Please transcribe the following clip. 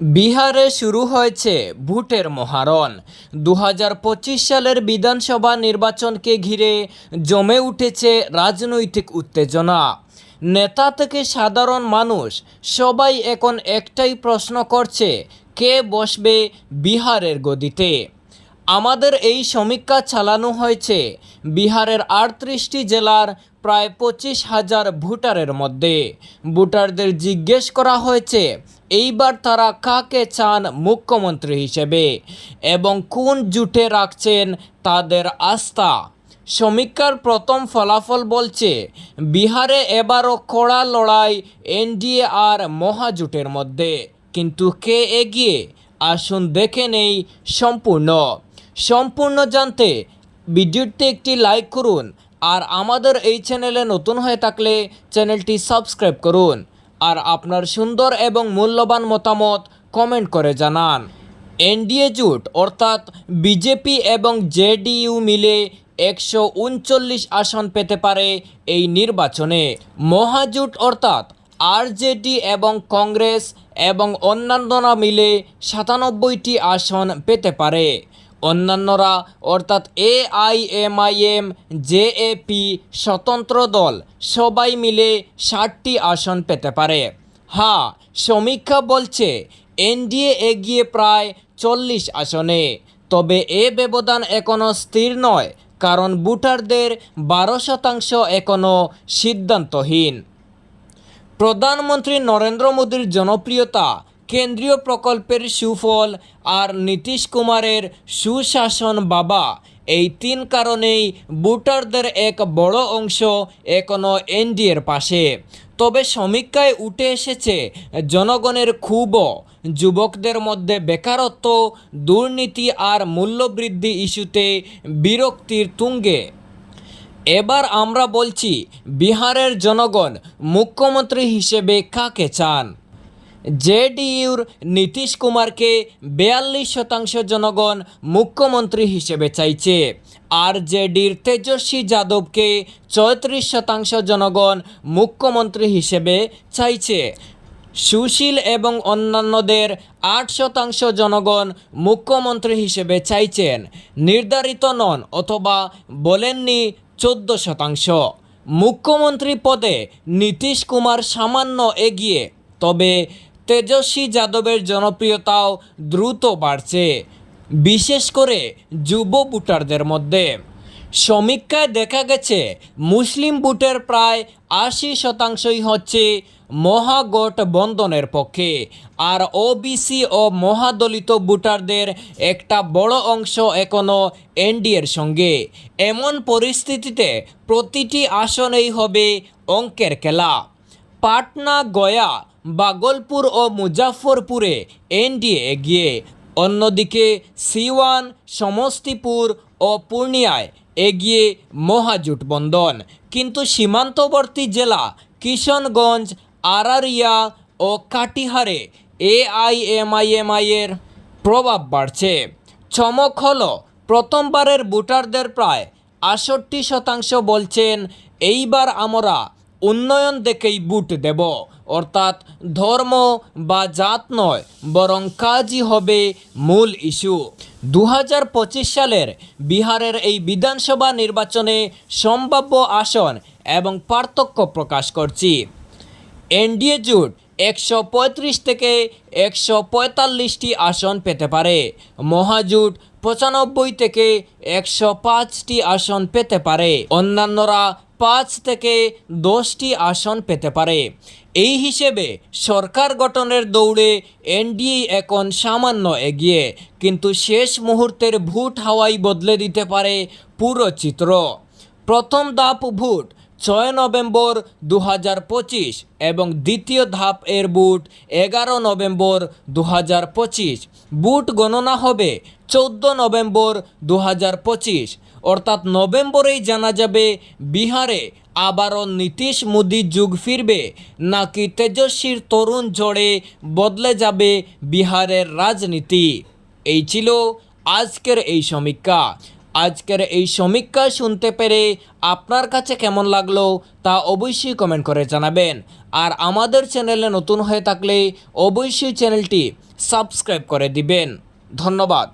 বিহারে শুরু হয়েছে ভোটের মহারণ। দু হাজার পঁচিশ সালের বিধানসভা নির্বাচনকে ঘিরে জমে উঠেছে রাজনৈতিক উত্তেজনা। নেতা থেকে সাধারণ মানুষ সবাই এখন একটাই প্রশ্ন করছে, কে বসবে বিহারের গদিতে? আমাদের এই সমীক্ষা চালানো হয়েছে, বিহারের আটত্রিশটি জেলার প্রায় পঁচিশ হাজার ভোটারের মধ্যে। ভোটারদের জিজ্ঞেস করা হয়েছে এইবার তারা কাকে চান মুখ্যমন্ত্রী হিসেবে? এবং কোন জুটে রাখছেন তাদের আস্থা? সমীক্ষার প্রথম ফলাফল বলছে, বিহারে এবারও কড়া লড়াই এনডিএ আর মহাজোটের মধ্যে। কিন্তু কে এগিয়ে? আসুন দেখে নেই সম্পূর্ণ। সম্পূর্ণ জানতে ভিডিওটি একটি লাইক করুন আর আমাদের এই চ্যানেলে নতুন হয়ে থাকলে চ্যানেলটি সাবস্ক্রাইব করুন। আর আপনার সুন্দর এবং মূল্যবান মতামত কমেন্ট করে জানান। এনডিএ জোট, অর্থাৎ বিজেপি এবং জেডিইউ মিলে একশো উনচল্লিশ আসন পেতে পারে এই নির্বাচনে। মহাজোট, অর্থাৎ আরজেডি এবং কংগ্রেস এবং অন্যান্যরা মিলে সাতানব্বইটি আসন পেতে পারে। অন্যান্যরা, অর্থাৎ A I M I M J A P, স্বতন্ত্র দল, সবাই মিলে ষাটটি আসন পেতে পারে। হ্যাঁ সমীক্ষা বলছে এনডিএ এগিয়ে প্রায় চল্লিশ আসনে। তবে এ ব্যবধান এখনও স্থির নয়, কারণ ভোটারদের বারো শতাংশ এখনও সিদ্ধান্তহীন। প্রধানমন্ত্রী নরেন্দ্র মোদীর জনপ্রিয়তা কেন্দ্রীয় প্রকল্পের সুফল আর নীতিশ কুমারের সুশাসন বাবা। এই তিন কারণেই ভোটারদের এক বড় অংশ এখনও এনডিএর পাশে। তবে সমীক্ষায় উঠে এসেছে, জনগণের ক্ষোভও, যুবকদের মধ্যে বেকারত্ব, দুর্নীতি আর মূল্যবৃদ্ধি ইস্যুতে বিরক্তির তুঙ্গে। এবার আমরা বলছি, বিহারের জনগণ মুখ্যমন্ত্রী হিসেবে কাকে চান? জেডিইউর নীতিশ কুমারকে বেয়াল্লিশ শতাংশ জনগণ মুখ্যমন্ত্রী হিসেবে চাইছে। আর জেডির তেজস্বী যাদবকে চৌত্রিশ শতাংশ জনগণ মুখ্যমন্ত্রী হিসেবে চাইছে। সুশীল এবং অন্যান্যদের আট শতাংশ জনগণ মুখ্যমন্ত্রী হিসেবে চাইছেন। নির্ধারিত নন অথবা বলেননি চোদ্দ শতাংশ। মুখ্যমন্ত্রী পদে নীতিশ কুমার সামান্য এগিয়ে, তবে তেজস্বী যাদবের জনপ্রিয়তাও দ্রুত বাড়ছে, বিশেষ করে যুব ভোটারদের মধ্যে। সমীক্ষায় দেখা গেছে, মুসলিম ভোটের প্রায় আশি শতাংশই হচ্ছে মহাগঠবন্ধনের পক্ষে, আর ওবিসি ও মহাদলিত ভোটারদের একটা বড় অংশ এখনও এনডিএর সঙ্গে। এমন পরিস্থিতিতে প্রতিটি আসনেই হবে অঙ্কের খেলা। পাটনা, গয়া, বাগলপুর ও মুজাফরপুরে এনডিএ এগিয়ে। অন্যদিকে সিওয়ান, সমস্তিপুর ও পূর্ণিয়ায় এগিয়ে মহাজোটবন্ধন কিন্তু সীমান্তবর্তী জেলা কিশনগঞ্জ, আরারিয়া ও কাটিহারে এআইএমআইএমআইয়ের প্রভাব বাড়ছে। চমক হলো, প্রথমবারের ভোটারদের প্রায় আষট্টি শতাংশ বলছেন, এইবার আমরা উন্নয়ন দেখেই বুট দেব। অর্থাৎ ধর্ম বা জাত নয়, বরং কাজই হবে মূল ইস্যু। দু হাজার পঁচিশ সালের বিহারের এই বিধানসভা নির্বাচনে সম্ভাব্য আসন এবং পার্থক্য প্রকাশ করছি। এনডিএ জোট একশো পঁয়ত্রিশ থেকে একশো পঁয়তাল্লিশটি আসন পেতে পারে। মহাজোট পঁচানব্বই থেকে একশো পাঁচটি আসন পেতে পারে। অন্যান্যরা পাঁচ থেকে দশটি আসন পেতে পারে। এই হিসেবে সরকার গঠনের দৌড়ে এনডিএ এখন সামান্য এগিয়ে, কিন্তু শেষ মুহূর্তের ভোট হাওয়াই বদলে দিতে পারে পুরো চিত্র। প্রথম ধাপ ভোট ছয় নভেম্বর দু হাজার পঁচিশ এবং দ্বিতীয় ধাপ এর বুট এগারো নভেম্বর দু হাজার পঁচিশ। বুট গণনা হবে চৌদ্দ নভেম্বর দু হাজার পঁচিশ। অর্থাৎ নভেম্বরেই জানা যাবে বিহারে আবারও নীতিশ মোদি যুগ ফিরবে, নাকি তেজস্বীর তরুণ ঝড়ে বদলে যাবে বিহারের রাজনীতি। এই ছিল আজকের এই সমীক্ষা। আজকের এই সমীক্ষা শুনতে পেরে আপনার কাছে কেমন লাগল তা অবশ্যই কমেন্ট করে জানাবেন। আর আমাদের চ্যানেলে নতুন হয়ে থাকলে অবশ্যই চ্যানেলটি সাবস্ক্রাইব করে দিবেন। ধন্যবাদ।